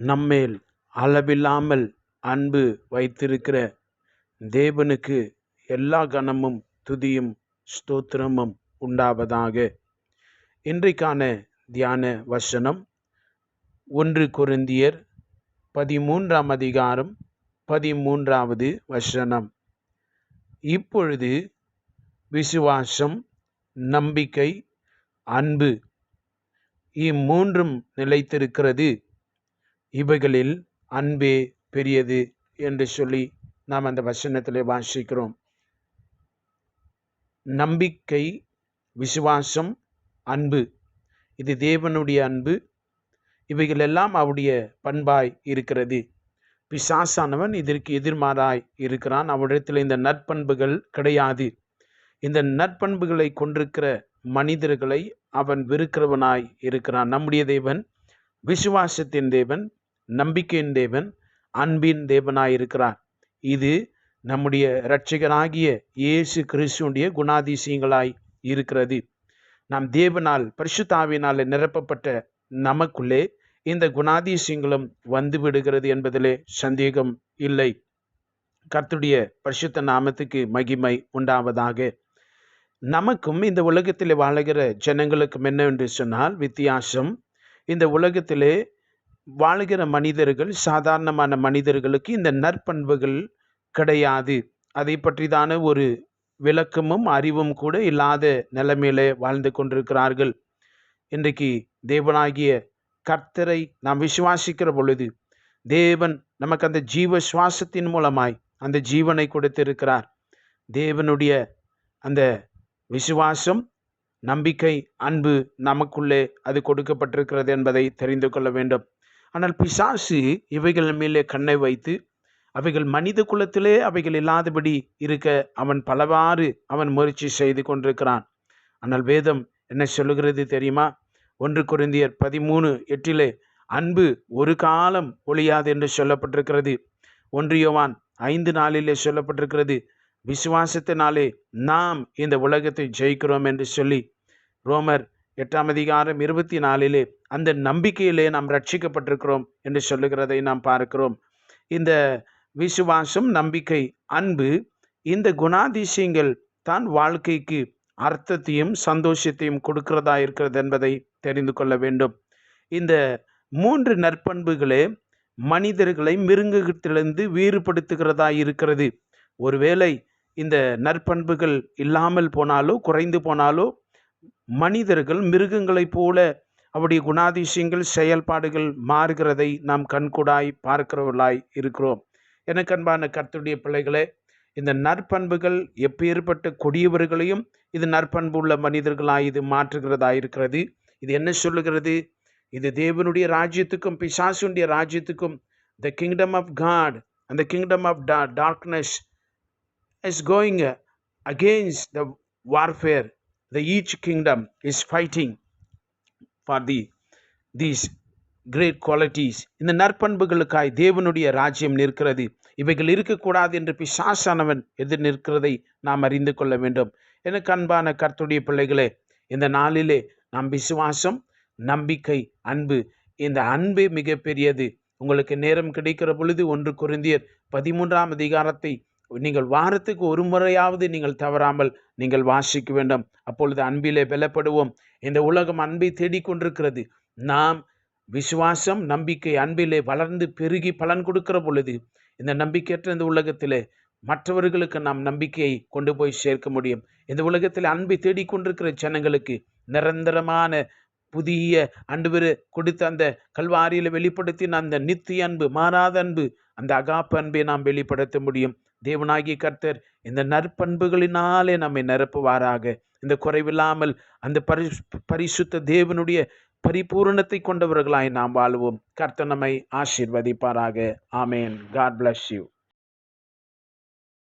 நம்மேல் அளவில்லாமல் அன்பு வைத்திருக்கிற தேவனுக்கு எல்லா கனமும் துதியும் ஸ்தோத்திரமும் உண்டாவதாக. இன்றைக்கான தியான வசனம் ஒன்று குருந்தியர் பதிமூன்றாம் அதிகாரம் பதிமூன்றாவது வசனம். இப்பொழுது விசுவாசம் நம்பிக்கை அன்பு இம்மூன்றும் நிலைத்திருக்கிறது. இவைகளில் அன்பே பெரியது என்று சொல்லி நாம் அந்த வசனத்தில் வாசிக்கிறோம். நம்பிக்கை விசுவாசம் அன்பு. இது தேவனுடைய அன்பு. இவைகள் எல்லாம் அவருடைய பண்பாய் இருக்கிறது. பிசாசானவன் இதற்கு எதிர்மாறாய் இருக்கிறான். அவரிடத்தில் இந்த நற்பண்புகள் கிடையாது. இந்த நற்பண்புகளை கொண்டிருக்கிற மனிதர்களை அவன் வெறுக்கிறவனாய் இருக்கிறான். நம்முடைய தேவன் விசுவாசத்தின் தேவன் நம்பிக்கையின் தேவன் அன்பின் தேவனாயிருக்கிறார். இது நம்முடைய இரட்சகனாகிய இயேசு கிறிஸ்துடைய குணாதிசயங்களாய் இருக்கிறது. நாம் தேவனால் பரிசுத்தாவினால் நிரப்பப்பட்ட நமக்குள்ளே இந்த குணாதிசயங்களும் வந்து விடுகிறது என்பதிலே சந்தேகம் இல்லை. கர்த்துடைய பரிசுத்த நாமத்துக்கு மகிமை உண்டாவதாக. நமக்கும் இந்த உலகத்தில் வாழுகிற ஜனங்களுக்கும் என்னவென்று சொன்னால் வித்தியாசம் இந்த உலகத்திலே வாழ்கிற மனிதர்கள் சாதாரணமான மனிதர்களுக்கு இந்த நற்பண்புகள் கிடையாது. அதை பற்றிதான ஒரு விளக்கமும் அறிவும் கூட இல்லாத நிலைமையில வாழ்ந்து கொண்டிருக்கிறார்கள். இன்றைக்கு தேவனாகிய கர்த்தரை நாம் விசுவாசிக்கிற பொழுது தேவன் நமக்கு அந்த ஜீவ சுவாசத்தின் மூலமாய் அந்த ஜீவனை கொடுத்திருக்கிறார். தேவனுடைய அந்த விசுவாசம் நம்பிக்கை அன்பு நமக்குள்ளே அது கொடுக்கப்பட்டிருக்கிறது என்பதை தெரிந்து கொள்ள வேண்டும். ஆனால் பிசாசு இவைகள் மேலே கண்ணை வைத்து அவைகள் மனித குலத்திலே அவைகள் இல்லாதபடி இருக்க அவன் பலவாறு அவன் முயற்சி செய்து கொண்டிருக்கிறான். ஆனால் வேதம் என்ன சொல்லுகிறது தெரியுமா? ஒன்று குருந்தியர் பதிமூணு எட்டிலே அன்பு ஒரு காலம் ஒழியாது என்று சொல்லப்பட்டிருக்கிறது. ஒன்றியவான் ஐந்து நாளிலே சொல்லப்பட்டிருக்கிறது. விசுவாசத்தினாலே நாம் இந்த உலகத்தை ஜெயிக்கிறோம் என்று சொல்லி ரோமர் எட்டாம் அதிகாரம் இருபத்தி நாலிலே அந்த நம்பிக்கையிலே நாம் ரட்சிக்கப்பட்டிருக்கிறோம் என்று சொல்லுகிறதை நாம் பார்க்கிறோம். இந்த விசுவாசம் நம்பிக்கை அன்பு இந்த குணாதிசயங்கள் தான் வாழ்க்கைக்கு அர்த்தத்தையும் சந்தோஷத்தையும் கொடுக்கிறதா இருக்கிறது என்பதை தெரிந்து கொள்ள வேண்டும். இந்த மூன்று நற்பண்புகளே மனிதர்களை மிருங்கத்திலிருந்து வேறுபடுத்துகிறதா இருக்கிறது. ஒருவேளை இந்த நற்பண்புகள் இல்லாமல் போனாலோ குறைந்து போனாலோ மனிதர்கள் மிருகங்களைப் போல அவருடைய குணாதிசயங்கள் செயல்பாடுகள் மாறுகிறதை நாம் கண்கூடாய் பார்க்கிறவர்களாய் இருக்கிறோம். எனக்கு அன்பான கர்த்தருடைய பிள்ளைகளே இந்த நற்பண்புகள் எப்பேற்பட்ட கொடியவர்களையும் இது நற்பண்பு உள்ள மனிதர்களாய் இது மாற்றுகிறதா இருக்கிறது. இது என்ன சொல்லுகிறது? இது தேவனுடைய ராஜ்யத்துக்கும் பிசாசுடைய ராஜ்யத்துக்கும் த கிங்டம் ஆஃப் காட் அந்த kingdom of the darkness is going against the warfare the each kingdom is fighting for the these great qualities இந்த நற்பண்புகளுக்காய் தேவனுடைய ராஜ்யம் நிற்கிறது. இவைகள் இருக்கக்கூடாது என்று பிசாசானவன் எதிர் நிற்கிறதை நாம் அறிந்து கொள்ள வேண்டும். எனக்கு அன்பான கர்த்துடைய பிள்ளைகளே இந்த நாளிலே நம் விசுவாசம் நம்பிக்கை அன்பு இந்த அன்பே மிகப்பெரியது. உங்களுக்கு நேரம் கிடைக்கிற பொழுது ஒன்று குருந்தியர் பதிமூன்றாம் அதிகாரத்தை நீங்கள் வாரத்துக்கு ஒரு முறையாவது நீங்கள் தவறாமல் நீங்கள் வாசிக்க வேண்டும். அப்பொழுது அன்பிலே பலப்படுவோம் இந்த உலகம் அன்பை தேடிக்கொண்டிருக்கிறது. நாம் விசுவாசம் நம்பிக்கை அன்பிலே வளர்ந்து பெருகி பலன் கொடுக்கிற பொழுது இந்த நம்பிக்கையற்ற இந்த உலகத்திலே மற்றவர்களுக்கு நாம் நம்பிக்கையை கொண்டு போய் சேர்க்க முடியும். இந்த உலகத்தில் அன்பை தேடிக்கொண்டிருக்கிற ஜனங்களுக்கு நிரந்தரமான புதிய அன்பு கொடுத்த அந்த கல்வாரியில் வெளிப்படுத்தின அந்த நித்திய அன்பு மாறாத அன்பு அந்த அகாப்பு அன்பை நாம் வெளிப்படுத்த முடியும். தேவனாகி கர்த்தர் இந்த நற்பண்புகளினாலே நம்மை நிரப்புவாராக. இந்த குறைவில்லாமல் அந்த பரி பரிசுத்த தேவனுடைய பரிபூரணத்தை கொண்டவர்களாய் நாம் வாழ்வோம். கர்த்தர் நம்மை ஆசீர்வதிப்பாராக. ஆமேன். God bless you